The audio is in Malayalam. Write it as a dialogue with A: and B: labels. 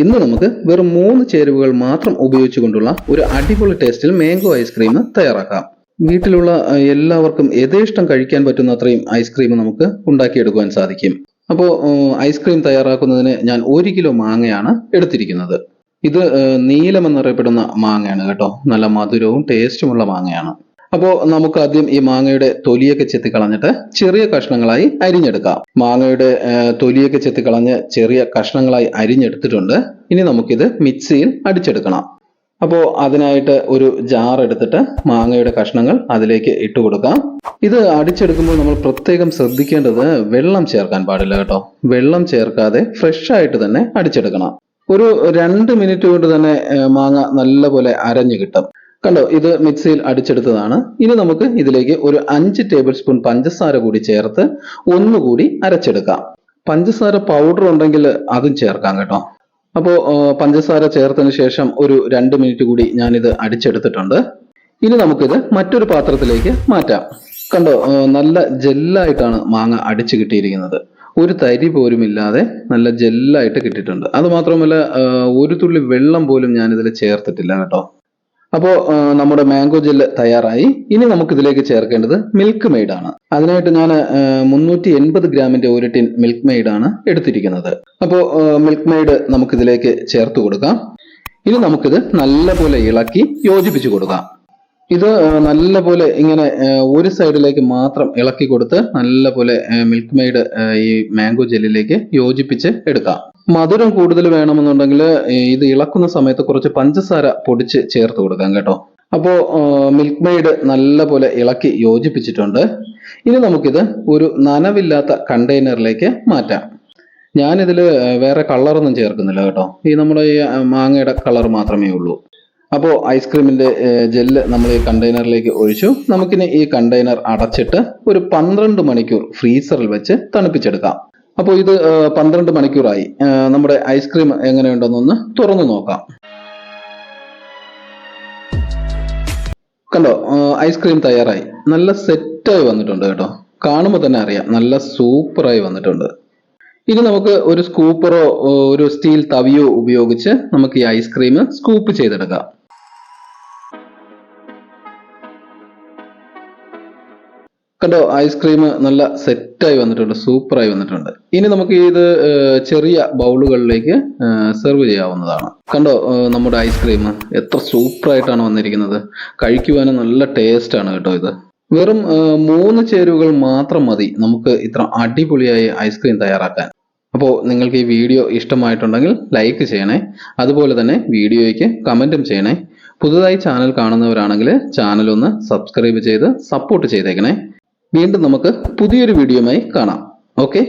A: ഇന്ന് നമുക്ക് വെറും മൂന്ന് ചേരുവകൾ മാത്രം ഉപയോഗിച്ചുകൊണ്ടുള്ള ഒരു അടിപൊളി ടേസ്റ്റിൽ മാംഗോ ഐസ്ക്രീം തയ്യാറാക്കാം. വീട്ടിലുള്ള എല്ലാവർക്കും യഥേഷ്ടം കഴിക്കാൻ പറ്റുന്ന അത്രയും ഐസ്ക്രീം നമുക്ക് ഉണ്ടാക്കിയെടുക്കുവാൻ സാധിക്കും. അപ്പോൾ ഐസ്ക്രീം തയ്യാറാക്കുന്നതിന് ഞാൻ ഒരു കിലോ മാങ്ങയാണ് എടുത്തിരിക്കുന്നത്. ഇത് നീലം എന്നറിയപ്പെടുന്ന മാങ്ങയാണ് കേട്ടോ. നല്ല മധുരവും ടേസ്റ്റുമുള്ള മാങ്ങയാണ്. അപ്പോൾ നമുക്ക് ആദ്യം ഈ മാങ്ങയുടെ തൊലിയൊക്കെ ചെത്തി കളഞ്ഞിട്ട് ചെറിയ കഷ്ണങ്ങളായി അരിഞ്ഞെടുക്കാം. മാങ്ങയുടെ തൊലിയൊക്കെ ചെത്തി കളഞ്ഞ് ചെറിയ കഷ്ണങ്ങളായി അരിഞ്ഞെടുത്തിട്ടുണ്ട്. ഇനി നമുക്കിത് മിക്സിയിൽ അടിച്ചെടുക്കണം. അപ്പോ അതിനായിട്ട് ഒരു ജാർ എടുത്തിട്ട് മാങ്ങയുടെ കഷ്ണങ്ങൾ അതിലേക്ക് ഇട്ട് കൊടുക്കാം. ഇത് അടിച്ചെടുക്കുമ്പോൾ നമ്മൾ പ്രത്യേകം ശ്രദ്ധിക്കേണ്ടത് വെള്ളം ചേർക്കാൻ പാടില്ല കേട്ടോ. വെള്ളം ചേർക്കാതെ ഫ്രഷ് ആയിട്ട് തന്നെ അടിച്ചെടുക്കണം. ഒരു രണ്ട് മിനിറ്റ് കൊണ്ട് തന്നെ മാങ്ങ നല്ലപോലെ അരഞ്ഞു കിട്ടും. കണ്ടോ ഇത് മിക്സിയിൽ അടിച്ചെടുത്തതാണ്. ഇനി നമുക്ക് ഇതിലേക്ക് ഒരു അഞ്ച് ടേബിൾ സ്പൂൺ പഞ്ചസാര കൂടി ചേർത്ത് ഒന്നുകൂടി അരച്ചെടുക്കാം. പഞ്ചസാര പൗഡർ ഉണ്ടെങ്കിൽ അതും ചേർക്കാം കേട്ടോ. അപ്പോൾ പഞ്ചസാര ചേർത്തതിന് ശേഷം ഒരു രണ്ട് മിനിറ്റ് കൂടി ഞാനിത് അടിച്ചെടുത്തിട്ടുണ്ട്. ഇനി നമുക്കിത് മറ്റൊരു പാത്രത്തിലേക്ക് മാറ്റാം. കണ്ടോ നല്ല ജെല്ലായിട്ടാണ് മാങ്ങ അടിച്ചു കിട്ടിയിരിക്കുന്നത്. ഒരു തരി പോലും ഇല്ലാതെ നല്ല ജെല്ലായിട്ട് കിട്ടിയിട്ടുണ്ട്. അതുമാത്രമല്ല ഒരു തുള്ളി വെള്ളം പോലും ഞാനിതിൽ ചേർത്തിട്ടില്ല കേട്ടോ. അപ്പോൾ നമ്മുടെ മാംഗോ ജെല്ല് തയ്യാറായി. ഇനി നമുക്ക് ഇതിലേക്ക് ചേർക്കേണ്ടത് മിൽക്ക് മെയ്ഡ് ആണ്. അതിനായിട്ട് ഞാൻ മുന്നൂറ്റി എൺപത് ഗ്രാമിന്റെ ഒരു ടിൻ മിൽക്ക് മെയ്ഡ് ആണ് എടുത്തിരിക്കുന്നത്. അപ്പോൾ മിൽക്ക് മെയ്ഡ് നമുക്ക് ഇതിലേക്ക് ചേർത്ത് കൊടുക്കാം. ഇനി നമുക്കിത് നല്ലപോലെ ഇളക്കി യോജിപ്പിച്ച് കൊടുക്കാം. ഇത് നല്ലപോലെ ഇങ്ങനെ ഒരു സൈഡിലേക്ക് മാത്രം ഇളക്കി കൊടുത്ത് നല്ലപോലെ മിൽക്ക് മെയ്ഡ് ഈ മാംഗോ ജെല്ലിലേക്ക് യോജിപ്പിച്ച് എടുക്കാം. മധുരം കൂടുതൽ വേണമെന്നുണ്ടെങ്കിൽ ഇത് ഇളക്കുന്ന സമയത്ത് കുറച്ച് പഞ്ചസാര പൊടിച്ച് ചേർത്ത് കൊടുക്കാം കേട്ടോ. അപ്പോൾ മിൽക്ക് മെയ്ഡ് നല്ലപോലെ ഇളക്കി യോജിപ്പിച്ചിട്ടുണ്ട്. ഇനി നമുക്കിത് ഒരു നനവില്ലാത്ത കണ്ടെയ്നറിലേക്ക് മാറ്റാം. ഞാനിതിൽ വേറെ കളറൊന്നും ചേർക്കുന്നില്ല കേട്ടോ. ഈ നമ്മുടെ ഈ മാങ്ങയുടെ കളർ മാത്രമേ ഉള്ളൂ. അപ്പോൾ ഐസ്ക്രീമിന്റെ ജെല്ല് നമ്മൾ ഈ കണ്ടെയ്നറിലേക്ക് ഒഴിച്ചു. നമുക്കിനി ഈ കണ്ടെയ്നർ അടച്ചിട്ട് ഒരു പന്ത്രണ്ട് മണിക്കൂർ ഫ്രീസറിൽ വെച്ച് തണുപ്പിച്ചെടുക്കാം. അപ്പോൾ ഇത് പന്ത്രണ്ട് മണിക്കൂറായി. നമ്മുടെ ഐസ്ക്രീം എങ്ങനെയുണ്ടെന്നൊന്ന് തുറന്നു നോക്കാം. കണ്ടോ ഐസ്ക്രീം തയ്യാറായി. നല്ല സെറ്റായി വന്നിട്ടുണ്ട് കേട്ടോ. കാണുമ്പോൾ തന്നെ അറിയാം നല്ല സൂപ്പറായി വന്നിട്ടുണ്ട്. ഇനി നമുക്ക് ഒരു സ്കൂപ്പറോ ഒരു സ്റ്റീൽ തവിയോ ഉപയോഗിച്ച് നമുക്ക് ഈ ഐസ്ക്രീം സ്കൂപ്പ് ചെയ്തെടുക്കാം. കണ്ടോ ഐസ്ക്രീം നല്ല സെറ്റായി വന്നിട്ടുണ്ട് സൂപ്പറായി വന്നിട്ടുണ്ട്. ഇനി നമുക്ക് ഇത് ചെറിയ ബൗളുകളിലേക്ക് സെർവ് ചെയ്യാവുന്നതാണ്. കണ്ടോ നമ്മുടെ ഐസ്ക്രീം എത്ര സൂപ്പറായിട്ടാണ് വന്നിരിക്കുന്നത്. കഴിക്കുവാനും നല്ല ടേസ്റ്റ് ആണ് കേട്ടോ ഇത്. വെറും മൂന്ന് ചേരുവകൾ മാത്രം മതി നമുക്ക് ഇത്ര അടിപൊളിയായ ഐസ്ക്രീം തയ്യാറാക്കാൻ. അപ്പോൾ നിങ്ങൾക്ക് ഈ വീഡിയോ ഇഷ്ടമായിട്ടുണ്ടെങ്കിൽ ലൈക്ക് ചെയ്യണേ. അതുപോലെ തന്നെ വീഡിയോയ്ക്ക് കമന്റും ചെയ്യണേ. പുതുതായി ചാനൽ കാണുന്നവരാണെങ്കിൽ ചാനൽ ഒന്ന് സബ്സ്ക്രൈബ് ചെയ്ത് സപ്പോർട്ട് ചെയ്തേക്കണേ. വീണ്ടും നമുക്ക് പുതിയൊരു വീഡിയോയുമായി കാണാം. ഓക്കെ